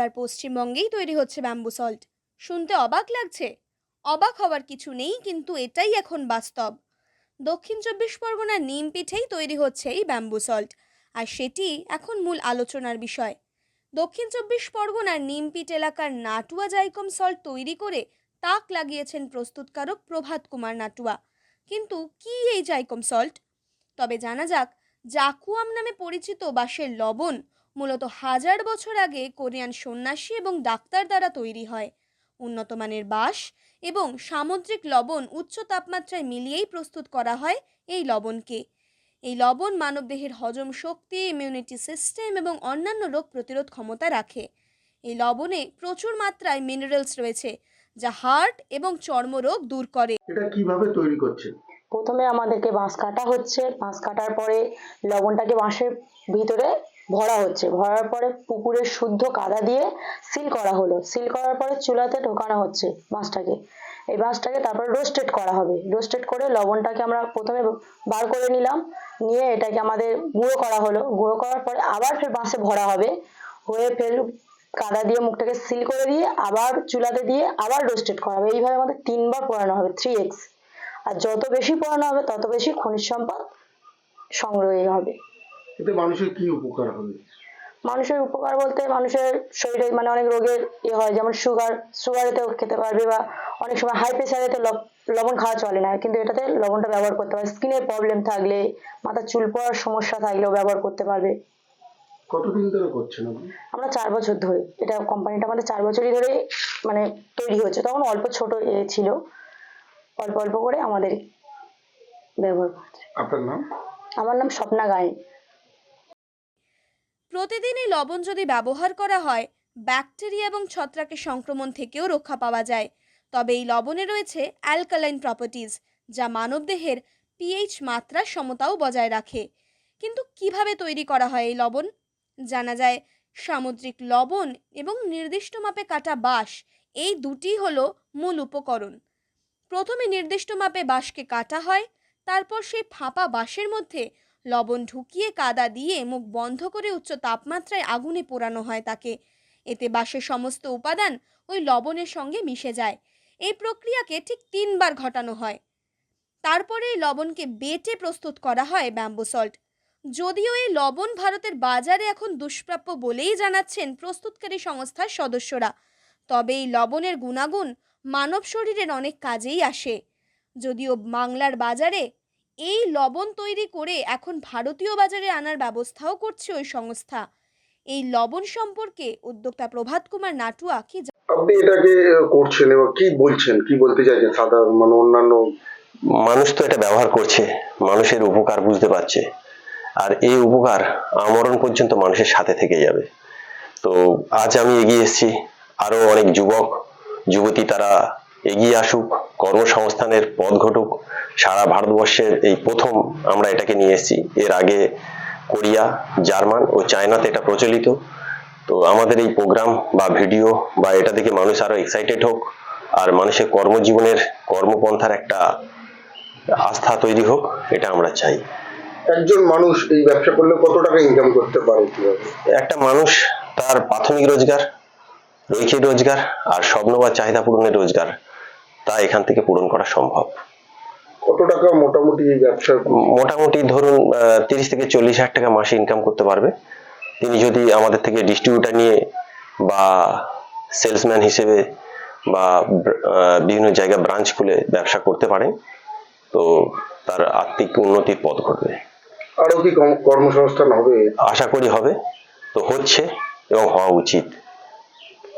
এবার পশ্চিমবঙ্গেই তৈরি হচ্ছে ব্যাম্বু সল্ট শুনতে অবাক লাগছে? অবাক হওয়ার কিছু নেই, কিন্তু এটাই এখন বাস্তব। দক্ষিণ চব্বিশ পরগনার নিমপিঠেই তৈরি হচ্ছে এই ব্যাম্বু সল্ট আর সেটি এখন মূল আলোচনার বিষয়। দক্ষিণ চব্বিশ পরগনার নিমপিট এলাকার নাটুয়া জাইকম সল্ট তৈরি করে তাক লাগিয়েছেন প্রস্তুতকারক প্রভাত কুমার নাটুয়া। কিন্তু কি এই জাইকম সল্ট তবে জানা যাক, জাকুয়াম নামে পরিচিত বাঁশের লবণ মূলত হাজার বছর আগে কোরিয়ান সন্ন্যাসী এবং ডাক্তার দ্বারা তৈরি হয়। উন্নত মানের বাঁশ এবং সামুদ্রিক লবণ উচ্চ তাপমাত্রায় মিলিয়েই প্রস্তুত করা হয় এই লবণকে। এই লবণ মানবদেহের হজম শক্তি ইমিউনিটি সিস্টেম এবং অন্যান্য রোগ প্রতিরোধ ক্ষমতা রাখে। এই লবণে প্রচুর মাত্রায় মিনারেলস রয়েছে যা হার্ট এবং চর্মরোগ দূর করে। এটা কীভাবে তৈরি করছেন প্রথমে আমাদেরকে বাঁশ কাটা হচ্ছে। বাঁশ কাটার পরে লবণটাকে বাঁশের ভিতরে ভরা হচ্ছে। ভরার পরে পুকুরের শুদ্ধ কাদা দিয়ে সিল করা হলো। সিল করার পরে চুলাতে ঢোকানো হচ্ছে বাঁশটাকে। এই বাঁশটাকে তারপর রোস্টেড করা হবে। রোস্টেড করে লবণটাকে আমরা প্রথমে বার করে নিলাম। নিয়ে এটাকে আমাদের গুঁড়ো করা হলো। গুঁড়ো করার পরে আবার ফের বাঁশে ভরা হবে। হয়ে ফের কাদা দিয়ে মুখটাকে সিল করে দিয়ে আবার চুলাতে দিয়ে আবার রোস্টেড করা হবে। এইভাবে আমাদের তিনবার পোড়ানো হবে থ্রি এক্স আর যত বেশি পোড়ানো হবে, তত বেশি খনিজ সম্পদ সংগ্রহ হবে। এতে মানুষের কি উপকার হবে? মানুষের উপকার বলতে মানুষের শরীরে মানে অনেক রোগের ইয়ে হয় যেমন সুগার সুগারেতেও খেতে পারবে বা অনেক সময় হাই প্রেশারেতে লবণ খাওয়া চলে না কিন্তু এটাতে লবণটা ব্যবহার করতে পারবে। স্কিনের প্রবলেম থাকলে মাথা চুল পড়ার সমস্যা থাকলেও ব্যবহার করতে পারবে। কতদিন ধরে করছেন আপনি? আমরা চার বছর ধরে এটা কোম্পানিটা আমাদের চার বছরই ধরে মানে তৈরি হচ্ছে তখন অল্প ছোট এ ছিল অল্প অল্প করে আমাদের ব্যবহার করছে। আপনার নাম? আমার নাম স্বপ্না গায়ে। প্রতিদিন এই লবণ যদি ব্যবহার করা হয়, ব্যাকটেরিয়া এবং ছত্রাকের সংক্রমণ থেকেও রক্ষা পাওয়া যায়। তবে এই লবণে রয়েছে অ্যালকালাইন প্রপার্টিজ যা মানবদেহের পিএইচ মাত্রার সমতাও বজায় রাখে। কিন্তু কীভাবে তৈরি করা হয় এই লবণ? জানা যায়, সামুদ্রিক লবণ এবং নির্দিষ্ট মাপে কাটা বাঁশ, এই দুটি হলো মূল উপকরণ। প্রথমে নির্দিষ্ট মাপে বাঁশকে কাটা হয়, তারপর সেই ফাঁপা বাঁশের মধ্যে লবণ ঢুকিয়ে কাদা দিয়ে মুখ বন্ধ করে উচ্চ তাপমাত্রায় আগুনে পোড়ানো হয় তাকে। এতে বাঁশের সমস্ত উপাদান ওই লবণের সঙ্গে মিশে যায়। এই প্রক্রিয়াকে ঠিক তিনবার ঘটানো হয়। তারপরে এই লবণকে বেটে প্রস্তুত করা হয় ব্যাম্বু সল্ট। যদিও এই লবণ ভারতের বাজারে এখন দুষ্প্রাপ্য বলেই জানাচ্ছেন প্রস্তুতকারী সংস্থার সদস্যরা। তবে এই লবণের গুণাগুণ মানব শরীরের অনেক কাজেই আসে। যদিও বাংলার বাজারে এই লবণ তৈরি করে এখন ভারতীয় বাজারে আনার ব্যবস্থাও করছে ওই সংস্থা। এই লবণ সম্পর্কে উদ্যোক্তা প্রভাত কুমার নাটুয়া কি আপনি এটাকে করছেন এবং কি বলছেন? কি বলতে চাইছেন? সাধারণ মানে অন্যান্য মানুষ তো এটা ব্যবহার করছে মানুষের উপকার বুঝতে পারছে। আর এই উপকার আমরণ পর্যন্ত মানুষের সাথে থেকে যাবে। তো আজ আমি এগিয়ে এসেছি আরও অনেক যুবক যুবতী তারা এগিয়ে আসুক কর্মসংস্থানের পথ ঘটুক সারা ভারতবর্ষের এই প্রথম আমরা এটাকে নিয়ে এসেছি। এর আগে কোরিয়া জার্মান ও চায়নাতে এটা প্রচলিত। তো আমাদের এই প্রোগ্রাম বা ভিডিও বা এটা দেখে মানুষ আরও এক্সাইটেড হোক আর মানুষের কর্মজীবনের কর্মপন্থার একটা আস্থা তৈরি হোক এটা আমরা চাই। একজন মানুষ এই ব্যবসা করলে কত টাকা ইনকাম করতে পারে একটা মানুষ তার প্রাথমিক রোজগার রৈখিক রোজগার আর স্বপ্ন বা চাহিদা পূরণের রোজগার। তা এখান থেকে পূরণ করা সম্ভব। কত টাকা মোটামুটি ব্যবসা মোটামুটি ধরুন তিরিশ থেকে চল্লিশ হাজার টাকা মাসে ইনকাম করতে পারবে। তিনি যদি আমাদের থেকে ডিস্ট্রিবিউটার নিয়ে বা সেলসম্যান হিসেবে বা বিভিন্ন জায়গায় ব্রাঞ্চ খুলে ব্যবসা করতে পারেন তো তার আর্থিক উন্নতির পথ ঘটবে। আরও কি কর্মসংস্থান হবে? আশা করি হবে। তো হচ্ছে এবং হওয়া উচিত।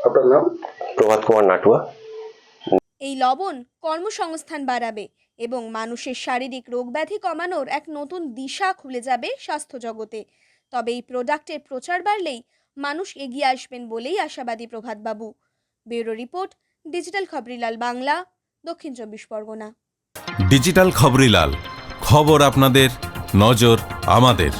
আপনার নাম? প্রভাত কুমার নাটুয়া। এই লবণ কর্মসংস্থান বাড়াবে এবং মানুষের শারীরিক রোগব্যাধি কমানোর এক নতুন দিশা খুলে যাবে স্বাস্থ্য জগতে তবে এই প্রোডাক্টের প্রচার বাড়লেই মানুষ এগিয়ে আসবেন বলেই আশাবাদী প্রভাতবাবু। Bureau report, digital Khaborilal Bangla, Dakshin Chabbish Pargana. Digital Khabrilal, খবর আপনাদের, নজর আমাদের।